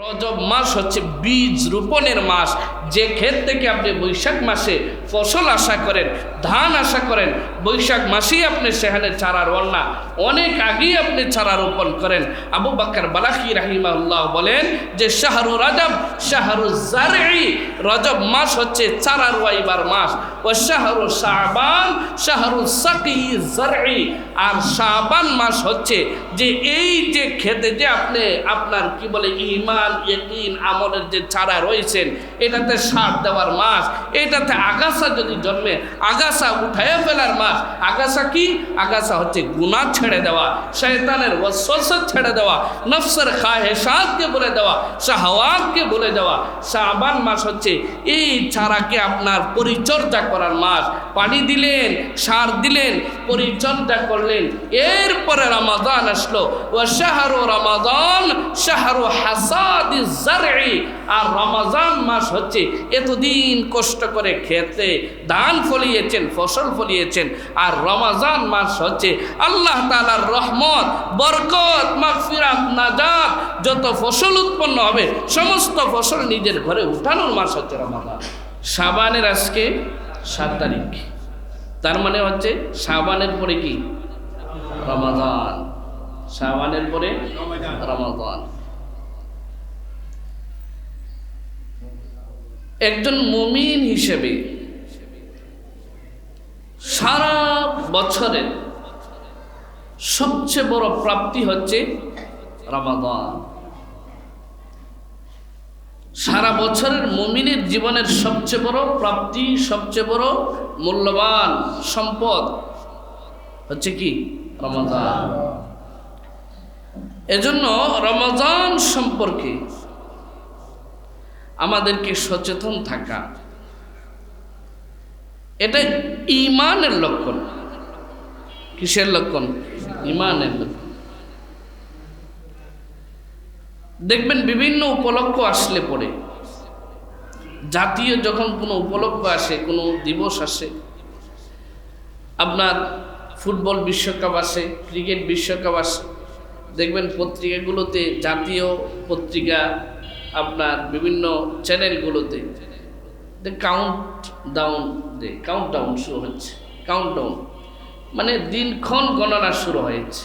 রজব মাস হচ্ছে বীজ রোপণের মাস। যে ক্ষেত থেকে আপনি বৈশাখ মাসে ফসল আশা করেন, ধান আশা করেন, বৈশাখ মাসেই আপনি সেখানে চারা রওনা অনেক আগেই আপনি চারা রোপণ করেন। আবু বাক্কার বালাকি রাহিমাল্লাহ বলেন যে, শাহরু রাজব, শাহরু জারি রজব মাস হচ্ছে চারা রোয়াইবার মাস। ও শাহরু শাহবান শাহরু সাকি জারি আর শাহবান মাস হচ্ছে যে, এই যে খেতে যে আপনি আপনার কি বলে, ইমান ইকিন আমলের যে চারা রয়েছেন, এটাতে সার দেওয়ার মাস এটাতে আগাছা যদি জন্মে, আগাছা উঠায় ফেলার মাস আগাছা কি? আগাছা হচ্ছে গুনাহ ছেড়ে দেওয়া, শয়তানের ওয়াসওয়াসা ছেড়ে দেওয়া, নফসের খাহেসাতকে বলে দেওয়া, শাহওয়াতকে বলে দেওয়া। শাবান মাস হচ্ছে এই চারাকে আপনার পরিচর্যা করার মাস। পানি দিলেন, সার দিলেন, পরিচর্যা করলেন। এরপরে রমাদান আসলো। ও শাহরু রমাদান, শাহরু জারই আর রমাজান মাস হচ্ছে এতদিন কষ্ট করে খেতে, ধান ফলিয়েছেন, ফসল ফলিয়েছেন। আর রমাজান মাস হচ্ছে আল্লাহ তালার রহমত, বরকত, মাগফিরাত, নাজাত। যত ফসল উৎপন্ন হবে, সমস্ত ফসল নিজের ঘরে উঠানোর মাস হচ্ছে রমাজান। সাবানের আজকে সাত তারিখ। তার মানে হচ্ছে সাবানের পরে কি? রমাদান সাবানের পরে রমাদান একজন মমিন হিসেবে সারা বছরের সবচেয়ে বড় প্রাপ্তি হচ্ছে রমাদান। সারা বছরের মুমিনের জীবনের সবচেয়ে বড় প্রাপ্তি, সবচেয়ে বড় মূল্যবান সম্পদ হচ্ছে কি? রমাদান। এজন্য রমাদান সম্পর্কে আমাদেরকে সচেতন থাকা। এটা ইমানের লক্ষণ। কিসের লক্ষণ? ইমানের লক্ষণ। দেখবেন বিভিন্ন উপলক্ষ আসলে পরে জাতীয় যখন কোনো উপলক্ষ আসে, কোনো দিবস আসে, আপনার ফুটবল বিশ্বকাপ আসে, ক্রিকেট বিশ্বকাপ আসে, দেখবেন পত্রিকাগুলোতে জাতীয় পত্রিকা আপনার বিভিন্ন চ্যানেলগুলোতে। কাউন্ট ডাউন দে কাউন্ট ডাউন শুরু হচ্ছে। কাউন্ট ডাউন মানে দিনক্ষণ গণনা শুরু হয়েছে।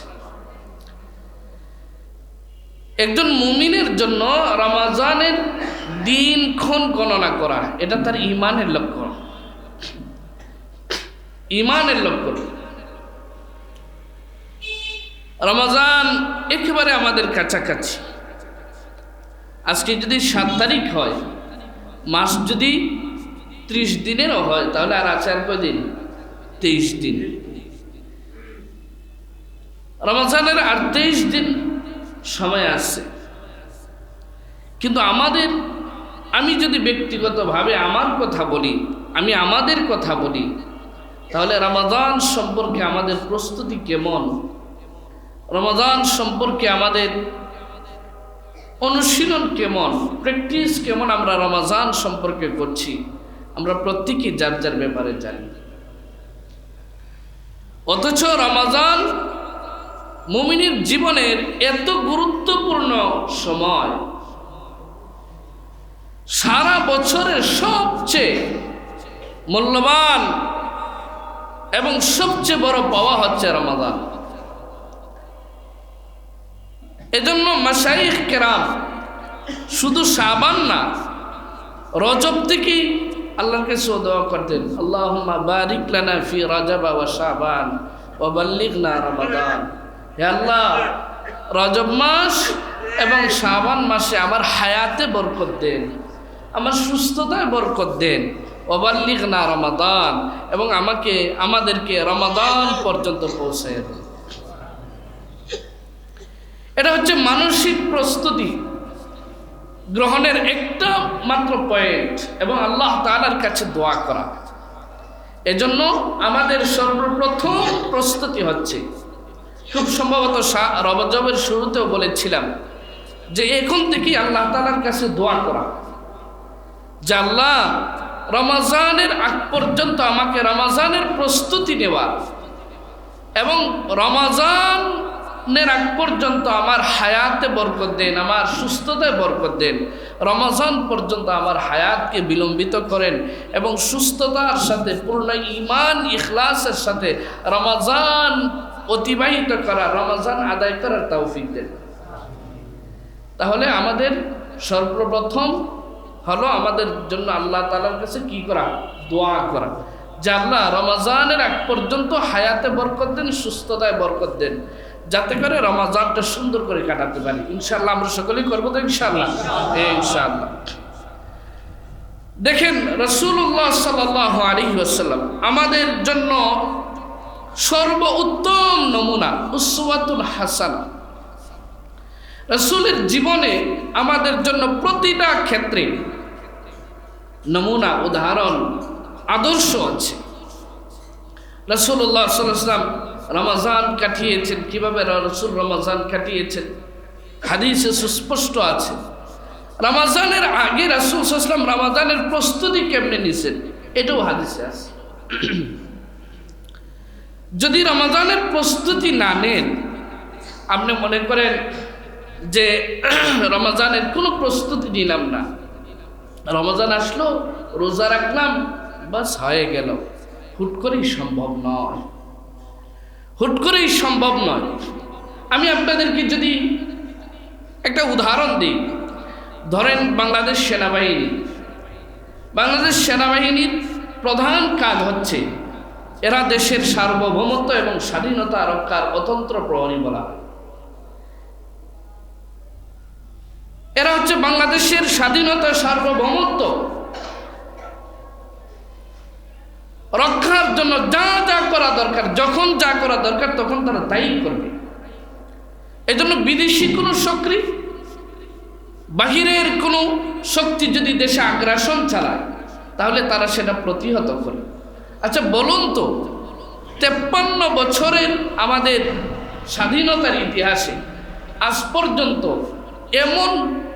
একজন মুমিনের জন্য রমাজানের দিনক্ষণ গণনা করা, এটা তার ইমানের লক্ষ্য ইমানের লক্ষ্য রমাজান একেবারে আমাদের কাছাকাছি। আজকে যদি সাত তারিখ হয়, মাস যদি ত্রিশ দিনেরও হয়, তাহলে আর আছে আর কদিন তেইশ দিন। রমজানের আর তেইশ দিন সময় আছে। কিন্তু আমাদের, আমি যদি ব্যক্তিগতভাবে আমার কথা বলি, আমি আমাদের কথা বলি, তাহলে রমাদান সম্পর্কে আমাদের প্রস্তুতি কেমন? রমাদান সম্পর্কে আমাদের অনুশীলন কেমন? প্র্যাকটিস কেমন আমরা রমাজান সম্পর্কে করছি? আমরা প্রত্যেকেই যার যার ব্যাপারে জানি। অথচ রমাজান মুমিনের জীবনের এত গুরুত্বপূর্ণ সময়। সারা বছরের সবচেয়ে মূল্যবান এবং সবচেয়ে বড় পাওয়া হচ্ছে রমাদান এজন্য মাসাইখ কেরাম শুধু সাবান না, রজব থেকেই আল্লাহর কাছে দোয়া করতেন আল্লাহ বারিক লানা ফি রাজাবা ওয়া শাবান ওয়া বাল্লিগনা রমাদান। হে আল্লাহ, রজব মাস এবং সাবান মাসে আমার হায়াতে বরকত দেন, আমার সুস্থতায় বরকত দেন ওবাল্লিগ না রমাদান এবং আমাকে, আমাদেরকে রমাদান পর্যন্ত পৌঁছায় দেন। এটা হচ্ছে মানসিক প্রস্তুতি গ্রহণের একটা মাত্র পয়েন্ট এবং আল্লাহ তালার কাছে দোয়া করা। এজন্য আমাদের সর্বপ্রথম প্রস্তুতি হচ্ছে, খুব সম্ভবত রবজবের শুরুতেও বলেছিলাম যে এখন থেকে আল্লাহ তালার কাছে দোয়া করা। যে আল্লাহ, রমাজানের আগ পর্যন্ত আমাকে রমাজানের প্রস্তুতি নেওয়া এবং রমাজান রমজানের আগ পর্যন্ত আমার হায়াতে বরকত দেন, আমার সুস্থতায় বরকত দেন। রমজান পর্যন্ত আমার হায়াতকে বিলম্বিত করেন এবং সুস্থতার সাথে, পূর্ণ ইমান ইখলাসের সাথে রমজান অতিবাহিত করা রমজান আদায় করার তৌফিক দেন। তাহলে আমাদের সর্বপ্রথম হলো আমাদের জন্য আল্লাহ তালার কাছে কি করা? দোয়া করা। যে আল্লাহ রমাজানের আগ পর্যন্ত হায়াতে বরকত দেন, সুস্থতায় বরকত দেন। যাতে করে রমাজানটা সুন্দর করে কাটাতে পারি। ইনশাল্লাহ আমরা সকলেই করব তো ইনশাল্লাহ ইনশাল্লাহ দেখেন রসুল্লাহ সাল আলী আমাদের জন্য সর্ব উত্তম নমুনা উসওয়াতুল হাসানা। রসুলের জীবনে আমাদের জন্য প্রতিটা ক্ষেত্রে নমুনা, উদাহরণ, আদর্শ আছে। রসুল্লাহ সাল্লাম রমাজান কাটিয়েছেন, কীভাবে রসুল রমাজান কাটিয়েছেন? হাদিসে সুস্পষ্ট আছে। রমাজানের আগে রাসুল সাল্লাম রমাজানের প্রস্তুতি কেমনে নিছেন? এটাও হাদিসে আছে। যদি রমাজানের প্রস্তুতি না নেন, আপনি মনে করেন যে রমাজানের কোনো প্রস্তুতি নিলাম না। রমজান আসলো, রোজা রাখলাম, বাস হয়ে গেল। হুট করেই সম্ভব নয়। হুট করেই সম্ভব নয়। আমি আপনাদেরকে যদি একটা উদাহরণ দিই। ধরেন বাংলাদেশ সেনাবাহিনী। বাংলাদেশ সেনাবাহিনীর প্রধান কাজ হচ্ছে এরা দেশের সার্বভৌমত্ব এবং স্বাধীনতা রক্ষার অতন্ত্র প্রহরী বলা এরা হচ্ছে বাংলাদেশের স্বাধীনতা, সার্বভৌমত্ব রক্ষার জন্য যা যা করা দরকার, যখন যা করা দরকার, তখন তারা তাই করবে। এই জন্য বিদেশি কোনো শক্তি, বাহিরের কোনো শক্তি যদি দেশে আগ্রাসন চালায়, তাহলে তারা সেটা প্রতিহত করে। আচ্ছা বলুন তো, তেপ্পান্ন বছরের আমাদের স্বাধীনতার ইতিহাসে আজ পর্যন্ত এমন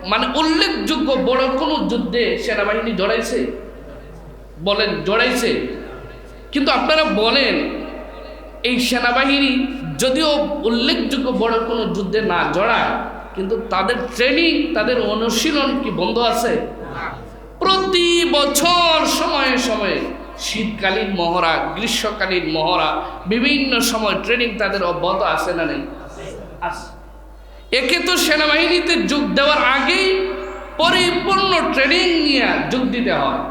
মানে উল্লেখযোগ্য বড় কোনো যুদ্ধে সেনাবাহিনী জড়াইছে? বলেন, জড়াইছে। কিন্তু আপনারা বলেন, এই সেনাবাহিনী যদিও উল্লেখযোগ্য বড় কোনো যুদ্ধে না জড়ায়, কিন্তু তাদের ট্রেনিং, তাদের অনুশীলন কি বন্ধ আছে? প্রতি বছর সময়ে সময়ে শীতকালীন মহড়া, গ্রীষ্মকালীন মহড়া, বিভিন্ন সময় ট্রেনিং তাদের অব্যাহত আছে না নেই? একে তো সেনাবাহিনীতে যোগ দেওয়ার আগেই পরিপূর্ণ ট্রেনিং নিয়ে যোগ দিতে হয়।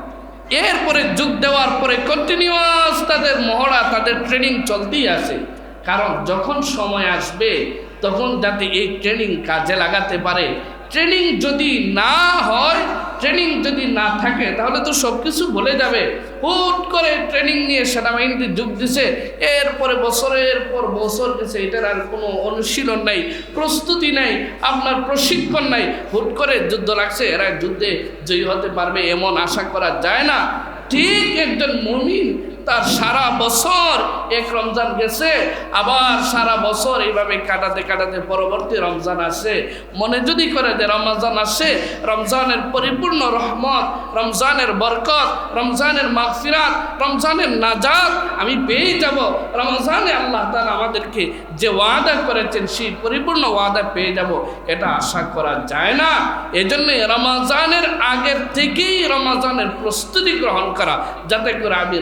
এরপরে যোগ দেওয়ার পরে কন্টিনিউয়াস তাদের মহড়া, তাদের ট্রেনিং চলতেই আছে কারণ যখন সময় আসবে, তখন যাতে এই ট্রেনিং কাজে লাগাতে পারে। ট্রেনিং যদি না হয় ট্রেনিং যদি না থাকে, তাহলে তো সব কিছু ভুলে যাবে। হুট করে ট্রেনিং নিয়ে সেনাবাহিনীতে যোগ দিছে, এরপরে বছরের পর বছর গেছে, এটার আর কোনো অনুশীলন নাই, প্রস্তুতি নাই, আপনার প্রশিক্ষণ নাই। হুট করে যুদ্ধ লাগছে, এরা যুদ্ধে জয়ী হতে পারবে, এমন আশা করা যায় না। ঠিক একজন মমিন তার সারা বছর এক রমজান গেছে, আবার সারা বছর এইভাবে কাটাতে কাটাতে পরবর্তী রমজান আসে। মনে যদি করে যে রমজান আসে, রমজানের পরিপূর্ণ রহমত, রমজানের বরকত, রমজানের মাগফিরাত, রমজানের নাজাত, আমি পেয়ে যাব। রমজানে আল্লাহ তালা আমাদেরকে যে ওয়াদা করেছেন, সেই পরিপূর্ণ ওয়াদা পেয়ে যাব। এটা আশা করা যায় না। এজন্য রমজানের আগের থেকেই রমজানের প্রস্তুতি গ্রহণ করা, যাতে করে আমি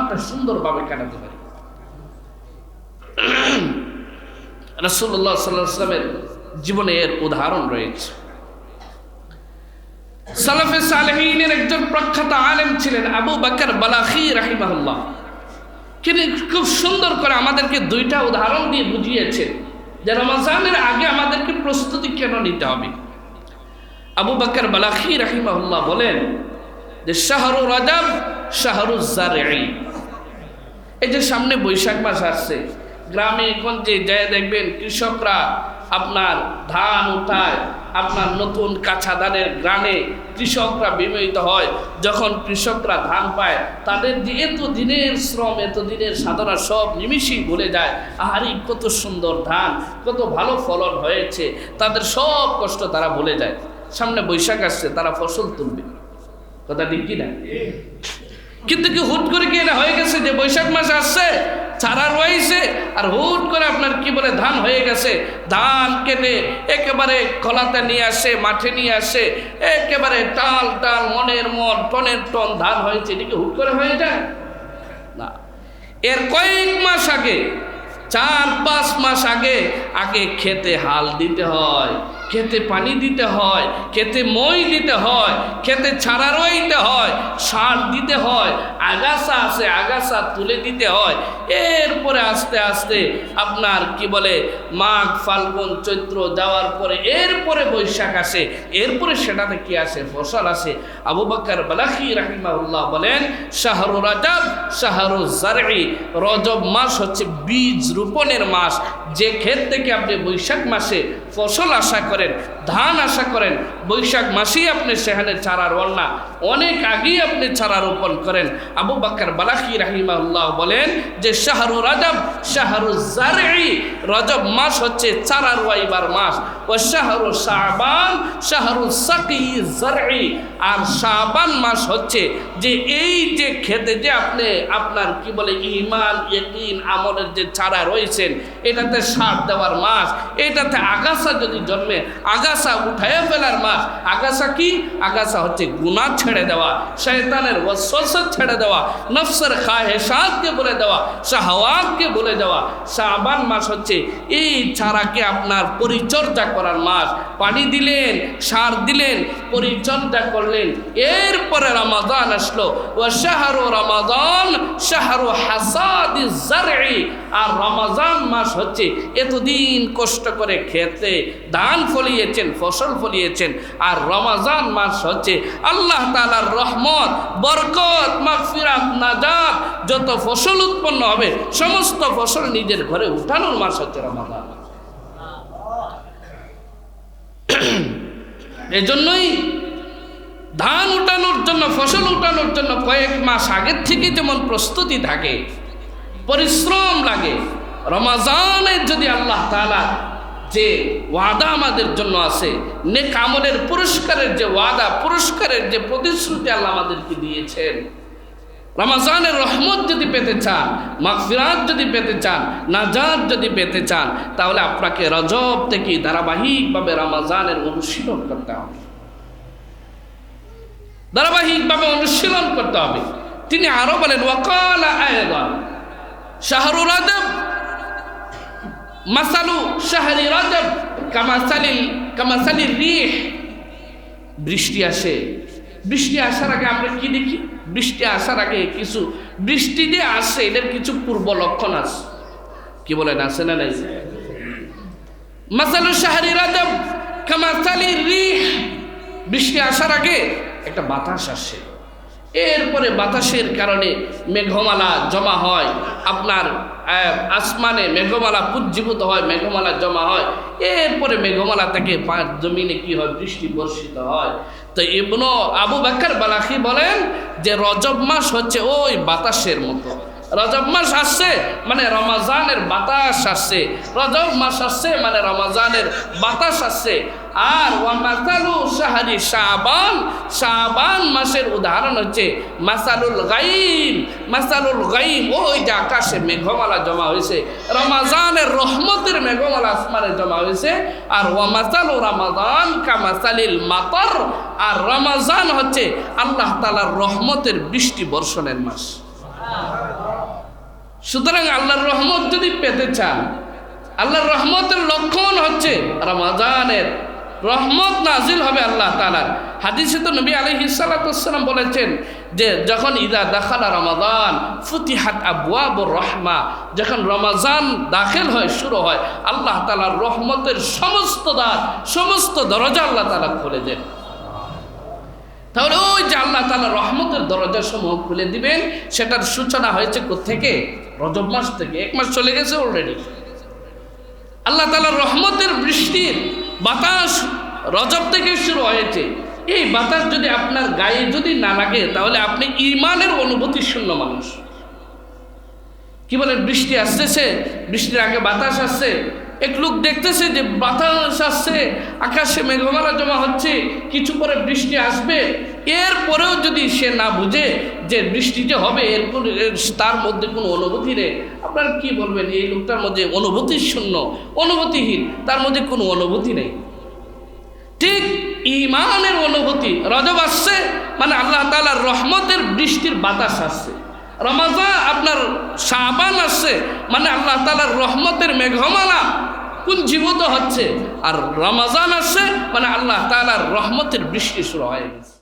রমজানটা সুন্দরভাবে কাটাতে পারি। রসুল্লাহ জীবনে এর উদাহরণ রয়েছে। সালাফে একজন প্রখ্যাত আলেম ছিলেন আবু বাকর বালাখি রাহিমাহুল্লাহ। তিনি খুব সুন্দর করে আমাদেরকে দুইটা উদাহরণ দিয়ে বুঝিয়েছেন যে রমজানের আগে আমাদেরকে প্রস্তুতি কেন নিতে হবে। আবু বাকর বালাখি রাহিমাহুল্লাহ বলেন যে শাহরু রাজাব, শাহরু এই যে সামনে বৈশাখ মাস আসছে, গ্রামে গঞ্জে যায় দেখবেন কৃষকরা আপনার ধান উঠায়, আপনার নতুন কাঁচা ধানের গ্রানে কৃষকরা বিমোহিত হয়। যখন কৃষকরা ধান পায়, তাদের যে এত দিনের শ্রম, এত দিনের সাধনা সব নিমিষেই ভুলে যায়। আহারি, কত সুন্দর ধান, কত ভালো ফলন হয়েছে। তাদের সব কষ্ট তারা ভুলে যায়। সামনে বৈশাখ আসছে, তারা ফসল তুলবে। কথা ঠিক কি না কিন্তু কি হুট করে কি এটা হয়ে গেছে যে বৈশাখ মাস আসছে, চারা রয়েছে, আর হুট করে আপনার কি বলে ধান হয়ে গেছে, ধান কেটে একেবারে কলাতে নিয়ে আসে, মাঠে নিয়ে আসে, একেবারে টাল টাল মনের মন, টনের টন ধান হয়েছে এদিকে হুট করে হয়ে যায়? না। এর কয়েক মাস আগে, চার পাঁচ মাস আগে আগে খেতে হাল দিতে হয়। খেতে পানি দিতে হয়, খেতে মই দিতে হয়, খেতে ছাড়া রইতে হয়, সার দিতে হয়, আগাছা আছে, আগাছা তুলে দিতে হয়। এরপরে আস্তে আস্তে আপনার কি বলে, মাঘ, ফাল্গুন, চৈত্র যাওয়ার পরে এরপরে বৈশাখ আসে, এরপরে সেটাতে কি আসে, ফসল আসে। আবু বাক্কার বালাখি রাহিমাউল্লাহ বলেন, শাহরু রাজাব, শাহরু জারি রজব মাস হচ্ছে বীজ রোপণের মাস। যে ক্ষেত থেকে আপনি বৈশাখ মাসে ফসল আশা করেন ধান আশা করেন, বৈশাখ মাসেই আপনি সেখানে চারা রওনা অনেক আগেই আপনি চারা রোপণ করেন। আবু বাক্কার বালাকি রাহিমাউল্লাহ বলেন যে শাহরু রাজব, শাহরু জারি রজব মাস হচ্ছে চারা রোয়াইবার মাস। ও শাহরু শাহবান শাহরু সাকি জারি আর শাহবান মাস হচ্ছে যে এই যে খেতে যে আপনি আপনার কি বলে ইমান ইয়কিন, আমলের যে চারা রয়েছেন, এটাতে সার দেওয়ার মাস, এটাতে আগাছা যদি জন্মে আগাছা উঠায় ফেলার মাস আগাছা কি? আগাছা হচ্ছে গুনাহ ছেড়ে দেওয়া, শয়তানের ওয়াসওয়াসা ছেড়ে দেওয়া, নফসের খাহেসাতকে বলে দেওয়া, শাহওয়াতকে বলে দেওয়া। শাবান মাস হচ্ছে এই চারাকে আপনার পরিচর্যা করার মাস। পানি দিলেন, সার দিলেন, পরিচর্যা করলেন। এরপরে রমাদান আসলো। ও শাহরু রমাদান, শাহরু হাসাদি জারই আর রমাজান মাস হচ্ছে এতদিন কষ্ট করে খেতে ধান ফলিয়েছেন, ফসল ফলিয়েছেন। আর রমাজান মাস হচ্ছে আল্লাহ তালার রহমত, বরকত, মাগফিরাত, নাজাত। যত ফসল উৎপন্ন হবে, সমস্ত ফসল নিজের ঘরে উঠানোর মাস হচ্ছে রমাজান। এজন্যই ধান উঠানোর জন্য, ফসল উঠানোর জন্য কয়েক মাস আগের থেকে যেমন প্রস্তুতি থাকে, পরিশ্রম লাগে, রমাজানের যদি আল্লাহ তালা যে ওয়াদা আমাদের জন্য আছে, নেক আমলের পুরস্কারের যে ওয়াদা, পুরস্কারের যে প্রতিশ্রুতি আল্লাহ আমাদেরকে দিয়েছেন। রমাজানের রহমত যদি পেতে চান, মাগফিরাত যদি পেতে চান, নাজাত যদি পেতে চান, তাহলে আপনাকে রজব থেকে ধারাবাহিকভাবে রমাজানের অনুশীলন করতে হবে। ধারাবাহিকভাবে অনুশীলন করতে হবে। তিনি আরও বলেন, ওয়াকাল আয়দান শাহরু রাজব মাসালু শাহরি রাজব, কামাসালিল কামাসালির রিহ। বৃষ্টি আসে। বৃষ্টি আসার আগে আমরা কি দেখি? বৃষ্টি আসার আগে কিছু বৃষ্টি যে আসে, এদের কিছু পূর্ব লক্ষণ আছে কি বলেন, আছে না নাই? মাসালু শাহরি রাজব কামাসালির রিহ। বৃষ্টি আসার আগে একটা বাতাস আসে। এরপরে বাতাসের কারণে মেঘমালা জমা হয়। আপনার আসমানে মেঘমালা পুজ্জীভূত হয়, মেঘমালা জমা হয়। এরপরে মেঘমালা থেকে পাঁচ জমিনে কি হয়? বৃষ্টি বর্ষিত হয়। তো ইবনো আবু বাক্কার বালাখি বলেন যে, রজব মাস হচ্ছে ওই বাতাসের মতো। রজব মাস আসছে মানে রমাজানের বাতাস আসছে। রজব মাস আসছে মানে রমাজানের বাতাস আসছে। আর ওয়ামাসালু শাহরি শাবান শাবান মাসের উদাহরণ হচ্ছে মাসালুল গাইম মাসালুল গাইম, ওই যে আকাশে মেঘমালা জমা হয়েছে, রমাজানের রহমতের মেঘমালা আসমানে জমা হয়েছে, আর ওয়ামাসালু রমাজান কামাসালিল মাতর, আর রমাজান হচ্ছে আল্লাহ তালার রহমতের বৃষ্টি বর্ষণের মাস। সুতরাং আল্লাহর রহমত যদি পেতে চান, আল্লাহর রহমতের লক্ষণ হচ্ছে রমাজানের রহমত নাজিল হবে আল্লাহ তালার হাদিসে তো নবী আলহি সাল্লাম বলেছেন যে যখন ইদা দাখালা রমাদান, ফুতিহাত আবুয়াবুর রহমা, যখন রমাজান দাখিল হয়, শুরু হয়, আল্লাহ তালার রহমতের সমস্ত দ্বার, সমস্ত দরজা আল্লাহ তালা খুলে দেন। তাহলে ওই যে আল্লাহ তালা রহমতের দরজা সমূহ খুলে দিবেন, সেটার সূচনা হয়েছে থেকে রজব মাস থেকে। এক মাস চলে গেছে অলরেডি আল্লাহ তালা রহমতের বৃষ্টির বাতাস রজব থেকে শুরু হয়েছে। এই বাতাস যদি আপনার গায়ে যদি না লাগে, তাহলে আপনি ইমানের অনুভূতি শূন্য মানুষ। কি বলে, বৃষ্টি আসতেছে, বৃষ্টির আগে বাতাস আসছে। এক লোক দেখতেছে যে বাতাস আসছে, আকাশে মেঘমালা জমা হচ্ছে, কিছু পরে বৃষ্টি আসবে এরপরেও যদি সে না বুঝে যে বৃষ্টিতে হবে, এর তার মধ্যে কোনো অনুভূতি নেই, আপনারা কি বলবেন? এই লোকটার মধ্যে অনুভূতি শূন্য, অনুভূতিহীন, তার মধ্যে কোনো অনুভূতি নেই। ঠিক ইমানের অনুভূতি, রজব আসছে মানে আল্লাহ তালার রহমতের বৃষ্টির বাতাস আসছে। রমাজা আপনার সাবান আসছে মানে আল্লাহ তালার রহমতের মেঘমালা কোন পুঞ্জীভূত হচ্ছে? আর রমাজান আসছে মানে আল্লাহ তালার রহমতের বৃষ্টি শুরু হয়ে গেছে।